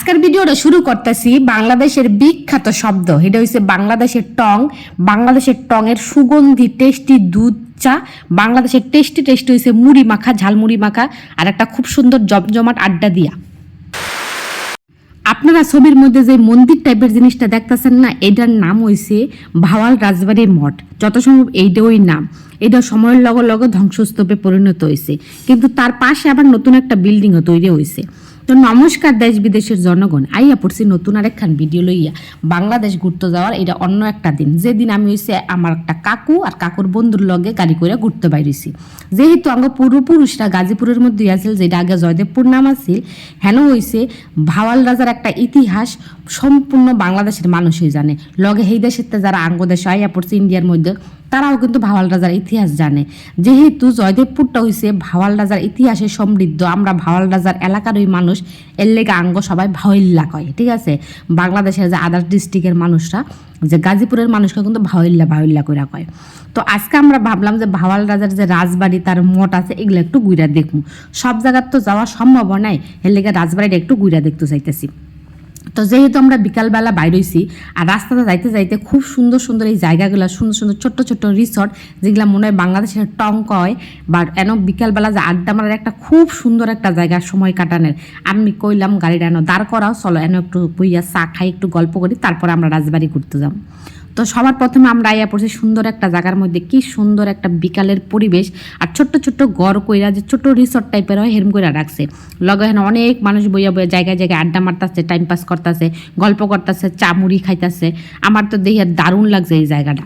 আজকের ভিডিওটা শুরু করতেছি বাংলাদেশের বিখ্যাত শব্দ। এটা হচ্ছে বাংলাদেশের টং। বাংলাদেশের টং এর সুগন্ধি, টেস্টি দুধ, চা। বাংলাদেশের টেস্টি টেস্টি হয়েছে মুড়ি মাখা, ঝালমুড়ি মাখা আর একটা খুব সুন্দর জমজমাট আড্ডা দিয়া। আপনারা ছবির মধ্যে যে মন্দির টাইপের জিনিসটা দেখতেছেন না, এটার নাম হইছে ভাওয়াল রাজবাড়ির মঠ। যত সম্ভব এইটা ওই নাম। এটা সময়ের লগে লগে ধ্বংসস্তূপে পরিণত হয়েছে কিন্তু তার পাশে আবার নতুন একটা বিল্ডিংও তৈরি হয়েছে তো নমস্কার দেশ বিদেশের জনগণ। আইয়া পড়ছি নতুন আরেকখান ভিডিও লইয়া। বাংলাদেশ ঘুরতে যাওয়ার এটা অন্য একটা দিন। যেদিন আমি হইছে আমার একটা কাকু আর কাকুর বন্ধুর লগে গাড়ি করে ঘুরতে বাইরেছি। যেহেতু আঙ্গ পূর্বপুরুষরা গাজীপুরের মধ্যে আছিল, যেটা আগে জয়দেবপুর নাম আছিল, হেন হইছে ভাওয়াল রাজার একটা ইতিহাস সম্পূর্ণ বাংলাদেশের মানুষই জানে। লগে সেই দেশের যারা আঙ্গ দেশে আইয়া পড়ছে, ইন্ডিয়ার মধ্যে তারাও কিন্তু ভাওয়াল রাজার ইতিহাস জানে। যেহেতু জয়দেবপুরটা হইছে ভাওয়াল রাজার ইতিহাসে সমৃদ্ধ, আমরা ভাওয়াল রাজার এলাকার ওই মানুষ, এর লেগে আঙ্গ সবাই ভাওয়াইল্লা কয়, ঠিক আছে? বাংলাদেশের যে আদার ডিস্ট্রিক্টের মানুষরা, যে গাজীপুরের মানুষকে কিন্তু ভাওয়াইল্লা ভাওয়াইল্লা করে কয়। তো আজকে আমরা ভাবলাম যে ভাওয়াল রাজার যে রাজবাড়ি, তার মঠ আছে, এগুলো একটু গুইরা দেখব সব জায়গার তো যাওয়া সম্ভব নাই, এর লেগে রাজবাড়িটা একটু গুইরা দেখতে চাইতেছি। তো যেহেতু আমরা বিকালবেলা বাইরেছি আর রাস্তাতে যাইতে যাইতে খুব সুন্দর সুন্দর এই জায়গাগুলো, সুন্দর সুন্দর ছোট্ট ছোট্ট রিসর্ট যেগুলো মনে হয় বাংলাদেশের টং কয় বা এন বিকালবেলা যে আড্ডা মারার একটা খুব সুন্দর একটা জায়গা সময় কাটানোর। আমি কইলাম গাড়িটা এন দাঁড় করাও, চলো এন একটু বইয়া চা খাই, একটু গল্প করি, তারপরে আমরা রাজবাড়ি ঘুরতে যাব। তো সবার প্রথমে আমরা আইয়া পড়ছি সুন্দর একটা জায়গার মধ্যে। কি সুন্দর একটা বিকালের পরিবেশ। আর ছোট্ট ছোট্ট গড় কইরা যে ছোট রিসর্ট টাইপের হয়, হেরম কইরা রাখছে। লগে এখানে অনেক মানুষ বইয়া বইয়া জায়গায় জায়গায় আড্ডা মারতাছে টাইম পাস করতেছে, গল্প করতেছে, চা মুড়ি খাইতেছে। আমার তো দেখে দারুণ লাগছে এই জায়গাটা।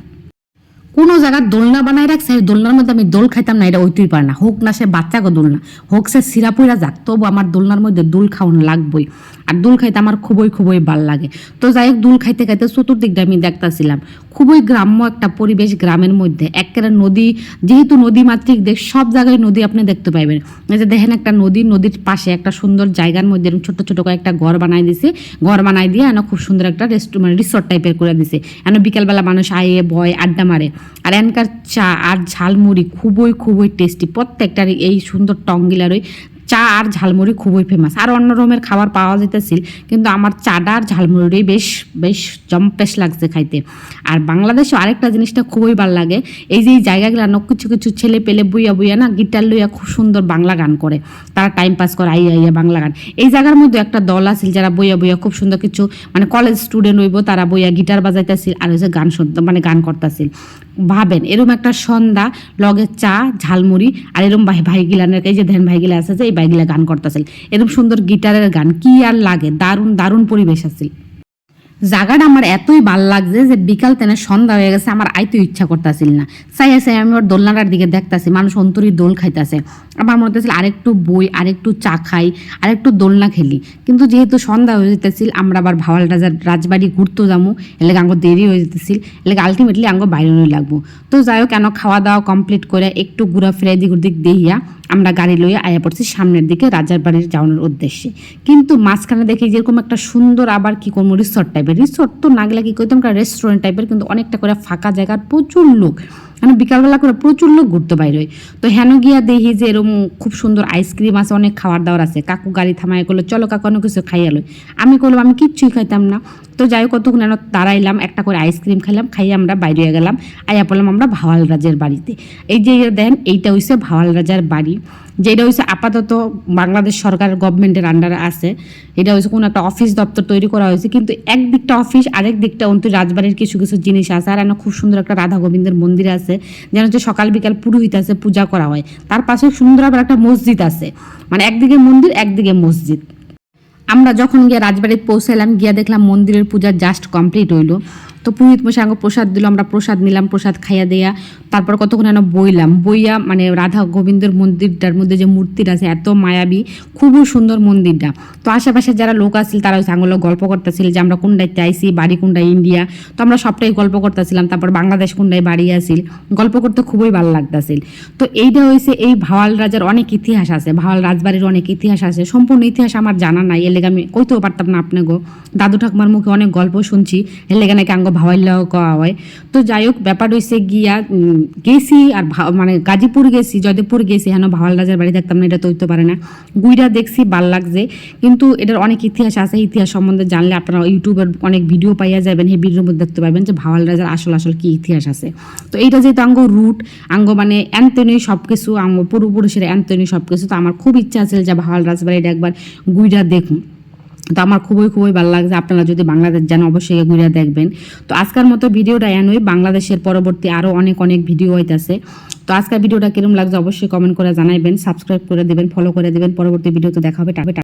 কোনো জায়গায় দোলনা বানায় রাখছে দোলনার মধ্যে আমি দোল খাইতাম না, এটা ওইটুই পারে না। হোক না সে বাচ্চাকে দোলনা, হোক সে সিরাপুরা যাক তবু আমার দোলনার মধ্যে দোল খাওয়ানো লাগবই। আর দুল খাইতে আমার খুবই খুবই ভালো লাগে। তো যাই হোক দুল খাইতে খাইতে চতুর্দিকটা আমি দেখতাছিলাম। খুবই গ্রাম্য একটা পরিবেশ গ্রামের মধ্যে। একেবারে নদী, যেহেতু নদী মাতৃক দেশ, সব জায়গায় নদী আপনি দেখতে পাইবেন। এই যে দেখেন একটা নদী, নদীর পাশে একটা সুন্দর জায়গার মধ্যে এরকম ছোট ছোট কয়েকটা ঘর বানাই দিছে। ঘর বানাই দিয়ে এনে খুব সুন্দর একটা রেস্ট মানে রিসোর্ট টাইপের করে দিছে। এনে বিকালবেলা মানুষ আয়ে, বয়, আড্ডা মারে। আর এনকার চা আর ঝালমুড়ি খুবই খুবই টেস্টি প্রত্যেকটার এই সুন্দর টঙ্গিলারই চা আর ঝালমুড়ি খুবই ফেমাস আর অন্য রকমের খাবার পাওয়া যেতেছিল, কিন্তু আমার চাটা আর ঝালমুড়ি বেশ বেশ জম্পেশ লাগছে খাইতে। আর বাংলাদেশে আরেকটা জিনিসটা খুবই ভালো লাগে, এই যে এই জায়গাগুলো না কিছু কিছু ছেলে পেলে বইয়া বইয়া না গিটার লইয়া খুব সুন্দর বাংলা গান করে। তারা টাইম পাস করে, আইয়া আইয়া বাংলা গান। এই জায়গার মধ্যে একটা দল আছিল যারা বইয়া বইয়া খুব সুন্দর কিছু মানে কলেজ স্টুডেন্ট হইব, তারা বইয়া গিটার বাজাইতেছিল, আর হচ্ছে গান শুনতে মানে গান করতেছিল। ভাবেন। এরম একটা সন্ধ্যা, লগে চা, ঝালমুড়ি, আর এরম ভাই ভাইগিলানের এই যে ধ্যান ভাইগিলা আছে যে এই ভাইগিলা গান করতেছিল। এরম সুন্দর গিটারের গান, কি আর লাগে? দারুণ দারুণ পরিবেশ আছিল। জায়গাটা আমার এতই ভালো লাগছে যে বিকাল তেনে সন্ধ্যা হয়ে গেছে, আমার আইতে ইচ্ছা করতেছিল না। চাই আছে আমি ওর দোলনাটার দিকে দেখতাছি, মানুষ অন্তরই দোল খাইতেছে। আমার মনে হতেছিল আরেকটু বই, আরেকটু চা খাই, আরেকটু দোলনা খেলি। কিন্তু যেহেতু সন্ধ্যা হয়ে যেতেছিল আমরা আবার ভাওয়াল রাজার রাজবাড়ি ঘুরতে যাব এলাকা আঙ্গ দেরি হয়ে যেতেছিল এলাকা আলটিমেটলি আঙ্গ বাইরে লাগবো। তো যাই হোক কেন খাওয়া দাওয়া কমপ্লিট করে একটু ঘুরা ফিরে দিক দিক দেখিয়া আমরা গাড়ি লইয়া আয়া পড়ছি সামনের দিকে রাজার বাড়ির যাওয়ানোর উদ্দেশ্যে। কিন্তু মাঝখানে দেখি যেরকম একটা সুন্দর আবার কি করব রিসর্ট টাইপের রিসর্ট তো না গেলে কি করতাম? একটা রেস্টুরেন্ট টাইপের কিন্তু অনেকটা করে ফাঁকা জায়গার প্রচুর লোক। মানে বিকালবেলা করে প্রচুর লোক ঘুরতে বাইরে হয়। তো হেন গিয়া দেখি যে এরকম খুব সুন্দর আইসক্রিম আছে, অনেক খাবার দাবার আছে। কাকু গাড়ি থামায় করল চলো কাকু অনেক কিছু খাইয়া লই। আমি করলাম আমি কিচ্ছুই খাইতাম না। তো যাই হোক কতক্ষণ যেন দাঁড়াইলাম, একটা করে আইসক্রিম খাইলাম, খাইয়ে আমরা বাইরে গেলাম। আইয়া পড়লাম আমরা ভাওয়াল রাজার বাড়িতে। এই যে, দেন, এইটা হইছে ভাওয়াল রাজার বাড়ি। যেটা হচ্ছে আপাতত বাংলাদেশ সরকার গভর্নমেন্টের আন্ডারে আছে। এটা হচ্ছে কোনো একটা অফিস দপ্তর তৈরি করা হয়েছে, কিন্তু একদিকটা অফিস আরেক দিকটা অন্তর রাজবাড়ির কিছু কিছু জিনিস আছে। আর খুব সুন্দর একটা রাধা গোবিন্দের মন্দির আছে, যেন হচ্ছে সকাল বিকাল পুরোহিত আছে, পূজা করা হয়। তার পাশে সুন্দর আবার একটা মসজিদ আছে। মানে একদিকে মন্দির, একদিকে মসজিদ। আমরা যখন গিয়ে রাজবাড়িতে পৌঁছালাম গিয়া দেখলাম মন্দিরের পূজা জাস্ট কমপ্লিট হইল। তো পুরোহিত মশাই আমাকে প্রসাদ দিল, আমরা প্রসাদ নিলাম, প্রসাদ খাইয়া দেয়া। তারপর কতক্ষণ যেন বইলাম, বইয়া মানে রাধা গোবিন্দের মন্দিরটার মধ্যে যে মূর্তিটা আছে, এত মায়াবী, খুবই সুন্দর মন্দিরটা। তো আশেপাশে যারা লোক আসছিল তারা ওই গল্প করতেছিল যে আমরা কোনটাইতে আইসি বাড়ি কোনটাই ইন্ডিয়া। তো আমরা সবটাই গল্প করতেছিলাম, তারপর বাংলাদেশ কোনটাই বাড়ি আসিল গল্প করতে খুবই ভালো লাগতেছিল। তো এইটা হয়েছে এই ভাওয়াল রাজার অনেক ইতিহাস আছে, ভাওয়াল রাজবাড়ির অনেক ইতিহাস আছে। সম্পূর্ণ ইতিহাস আমার জানা নাই, এর লেগে আমি কইতেও পারতাম না আপনাকে দাদু ঠাকুমার মুখে অনেক গল্প শুনছি, এর লেগে নাকি আঙ্গ ভাওয়াইলাও কওয়া হয়। তো যাই হোক ব্যাপার হয়েছে গিয়া গেছি আর মানে গাজীপুর গেছি জয়দেবপুর গেছি, হেন ভাওয়াল রাজার বাড়ি দেখতাম না, এটা তো হইতে পারে না। গুইরা দেখছি ভালো লাগছে, কিন্তু এটার অনেক ইতিহাস আছে, ইতিহাস সম্বন্ধে জানলে আপনারা ইউটিউবের অনেক ভিডিও পাইয়া যাবেন সেই ভিডিওর মধ্যে দেখতে পাবেন যে ভাওয়াল রাজার আসল আসল কি ইতিহাস আছে। তো এইটা যেহেতু আঙ্গ রুট, আঙ্গ মানে অ্যান্থনি সব কিছু আঙ্গ পূর্বপুরুষের অ্যান্থনি সব কিছু তো আমার খুব ইচ্ছা আছে যে ভাওয়াল রাজবাড়িটা একবার গুইরা দেখুন। তো আমার খুবই খুবই ভালো লাগছে। আপনারা যদি বাংলাদেশ যান, অবশ্যই ঘুরে দেখবেন। তো আজকের মতো ভিডিওটা এনই। বাংলাদেশের পরবর্তী আরও অনেক অনেক ভিডিও হইতাছে। তো আজকের ভিডিওটা কিরম লাগছে অবশ্যই কমেন্ট করে জানাইবেন। সাবস্ক্রাইব করে দেবেন, ফলো করে দেবেন। পরবর্তী ভিডিওতে দেখা হবে। টাটা।